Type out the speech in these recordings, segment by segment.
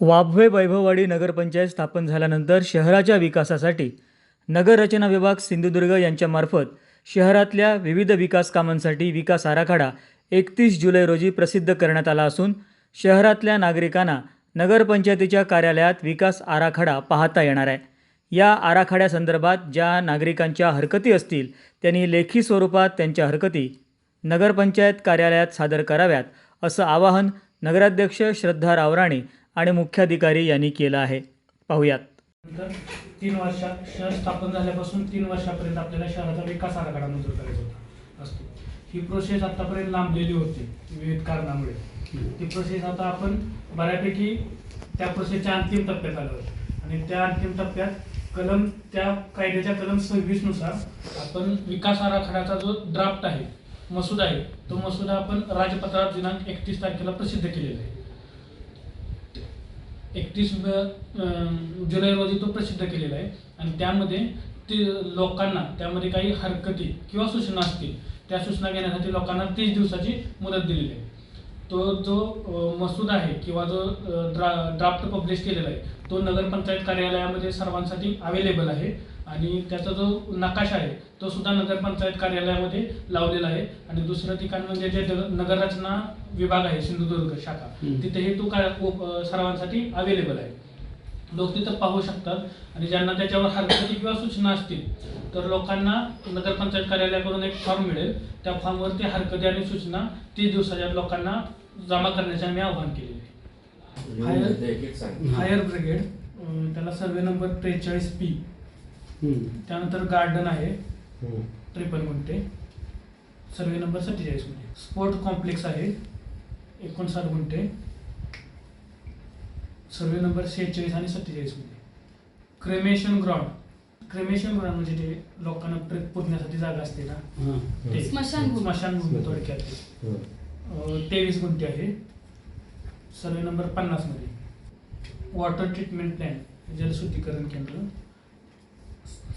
वाभवे वैभववाडी नगरपंचायत स्थापन झाल्यानंतर शहराच्या विकासासाठी नगररचना विभाग सिंधुदुर्ग यांच्यामार्फत शहरातल्या विविध विकास कामांसाठी विकास आराखडा एकतीस जुलै रोजी प्रसिद्ध करण्यात आला असून शहरातल्या नागरिकांना नगरपंचायतीच्या कार्यालयात विकास आराखडा पाहता येणार आहे. या आराखड्यासंदर्भात ज्या नागरिकांच्या हरकती असतील त्यांनी लेखी स्वरूपात त्यांच्या हरकती नगरपंचायत कार्यालयात सादर कराव्यात असं आवाहन नगराध्यक्ष श्रद्धा रावराणे आणि मुख्याधिकारी यांनी केलं आहे. पाहुयात. नंतर तीन वर्षात शहर स्थापन झाल्यापासून तीन वर्षापर्यंत आपल्याला शहराचा विकास आराखडा मंजूर करायचा होता. असतो. ही प्रोसेस आतापर्यंत लांबलेली होती विविध कारणामुळे. ती प्रोसेस आता आपण बऱ्यापैकी त्या प्रोसेसच्या अंतिम टप्प्यात आलो आहोत. आणि त्या अंतिम टप्प्यात कलम त्या कायद्याच्या कलम सव्वीसनुसार आपण विकास आराखड्याचा जो ड्राफ्ट आहे मसुदा आहे तो मसुदा आपण राजपत्रात दिनांक एकतीस तारखेला प्रसिद्ध केलेला आहे. एकतीस जुलै रोजी तो प्रसिद्ध केलेला आहे. आणि त्यामध्ये ते लोकांना त्यामध्ये काही हरकती किंवा सूचना असतील त्या सूचना घेण्यासाठी लोकांना तीस दिवसाची मुदत दिलेली आहे. तो जो मसूद मसूदा आहे किंवा जो ड्रा ड्राफ्ट पब्लिश केलेला आहे तो नगरपंचायत कार्यालयामध्ये सर्वांसाठी अवेलेबल आहे. आणि त्याचा जो नकाशा आहे तो सुद्धा नगरपंचायत कार्यालयामध्ये लावलेला आहे. आणि दुसरं ठिकाण म्हणजे जे नगररचना विभाग आहे सिंधुदुर्ग शाखा. तिथेही तो काय सर्वांसाठी अवेलेबल आहे. लोक तिथं पाहू शकतात. आणि ज्यांना त्याच्यावर हरकती किंवा सूचना असतील तर लोकांना नगरपंचायत कार्यालयाकडून एक फॉर्म मिळेल. त्या फॉर्मवरती हरकती आणि सूचना तीस दिवसाच्या लोकांना जमा करण्याचे आम्ही आवाहन केलेले आहे. फायर फायर ब्रिगेड त्याला सर्वे नंबर त्रेचाळीस पी त्यानंतर गार्डन आहे. त्रेपन्न गुंठे. सर्वे नंबर सत्तेचाळीस गुंठे. स्पोर्ट कॉम्प्लेक्स आहे. एकोणसाठ गुंठे. सर्वे नंबर शेहेचाळीस आणि सत्तेचाळीस गुंठे. क्रेमेशन ग्राउंड क्रेमेशन ग्राउंड म्हणजे ते लोकांना प्रेत पुजण्यासाठी जागा असते ना? ते स्मशानभूमी. थोडक्यात. तेवीस गुंठे आहे. सर्वे नंबर पन्नासमध्ये. वॉटर ट्रीटमेंट प्लॅन जलशुद्धीकरण केंद्र.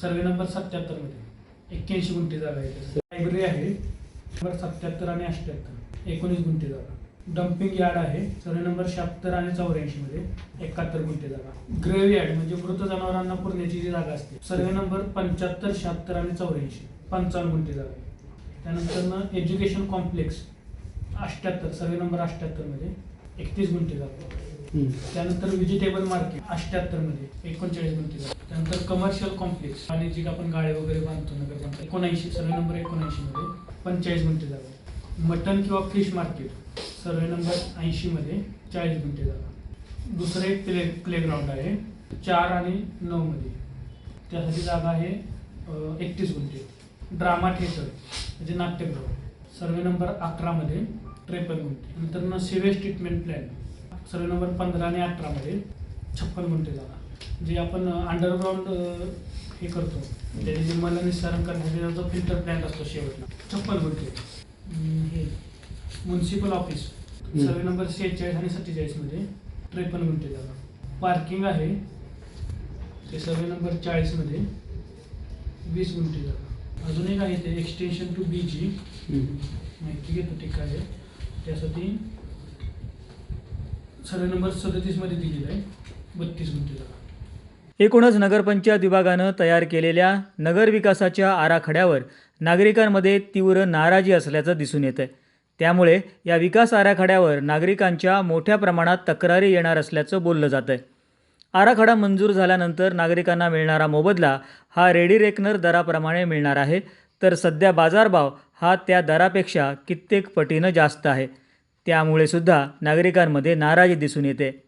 सर्वे नंबर सत्याहत्तरमध्ये. एक्क्याऐंशी गुंठे जागा आहे. लायब्ररी आहे. नंबर सत्याहत्तर आणि अठ्ठ्याहत्तर. एकोणीस गुंठे जागा. डम्पिंग यार्ड आहे. सर्वे नंबर शहात्तर आणि चौऱ्याऐंशी मध्ये एकाहत्तर गुंठे जागा. ग्रेव्ह यार्ड म्हणजे मृत जनावरांना पुरण्याची जी जागा असते. सर्वे नंबर पंच्याहत्तर शहात्तर आणि चौऱ्याऐंशी. पंचावन्न गुंठे जागा. त्यानंतर एज्युकेशन कॉम्प्लेक्स अठ्ठ्याहत्तर. सर्वे नंबर अठ्ठ्याहत्तरमध्ये एकतीस गुंठे जागा. त्यानंतर व्हेजिटेबल मार्केट अठ्ठ्याहत्तरमध्ये एकोणचाळीस गुंठे जागा. त्यानंतर कमर्शियल कॉम्प्लेक्स वाणिज्यिक आपण गाळे वगैरे बांधतो नगर एकोणऐंशी सर्वे नंबर एकोणऐंशी मध्ये पंचेचाळीस गुंठे जागा. मटन किंवा फिश मार्केट सर्वे नंबर ऐंशी मध्ये चाळीस गुंठे जागा. दुसरं एक प्ले प्लेग्राऊंड आहे चार आणि नऊ मध्ये. त्यासाठी जागा आहे एकतीस गुंठे. ड्रामा थिएटर म्हणजे नाट्यगृह. सर्वे नंबर अकरामध्ये त्रेपन्न गुंठे. नंतर न sewage treatment plan survey number पंधरा आणि अठरामध्ये छप्पन गुंठे जागा. जे आपण अंडरग्राऊंड हे करतो. त्याचे जे मल निस्सारण करण्यासाठी जो फिल्टर प्लॅन असतो शेवटला छप्पन गुंठे हे म्युन्सिपल ऑफिस सर्वे नंबर शेहेचाळीस आणि सत्तेचाळीसमध्ये त्रेपन्न गुंठे जागा पार्किंग आहे ते सर्वे नंबर चाळीसमध्ये वीस गुंठे जागा अजून एक आहे ते एक्सटेन्शन टू बी जी माहिती घेतो ते काय आहे. त्यासाठी सर्वे नंबर सदतीसमध्ये दिलेला आहे बत्तीस गुंठे जागा एकूणच नगरपंचायत विभागानं तयार केलेल्या नगरविकासाच्या आराखड्यावर नागरिकांमध्ये तीव्र नाराजी असल्याचं दिसून येतं त्यामुळे या विकास आराखड्यावर नागरिकांच्या मोठ्या प्रमाणात तक्रारी येणार असल्याचं बोललं जातं आहे आराखडा मंजूर झाल्यानंतर नागरिकांना मिळणारा मोबदला हा रेडी रेकनर दराप्रमाणे मिळणार आहे. तर सध्या बाजारभाव हा त्या दरापेक्षा कित्येक पटीनं जास्त आहे. त्यामुळे सुद्धा नागरिकांमध्ये नाराजी दिसून येते.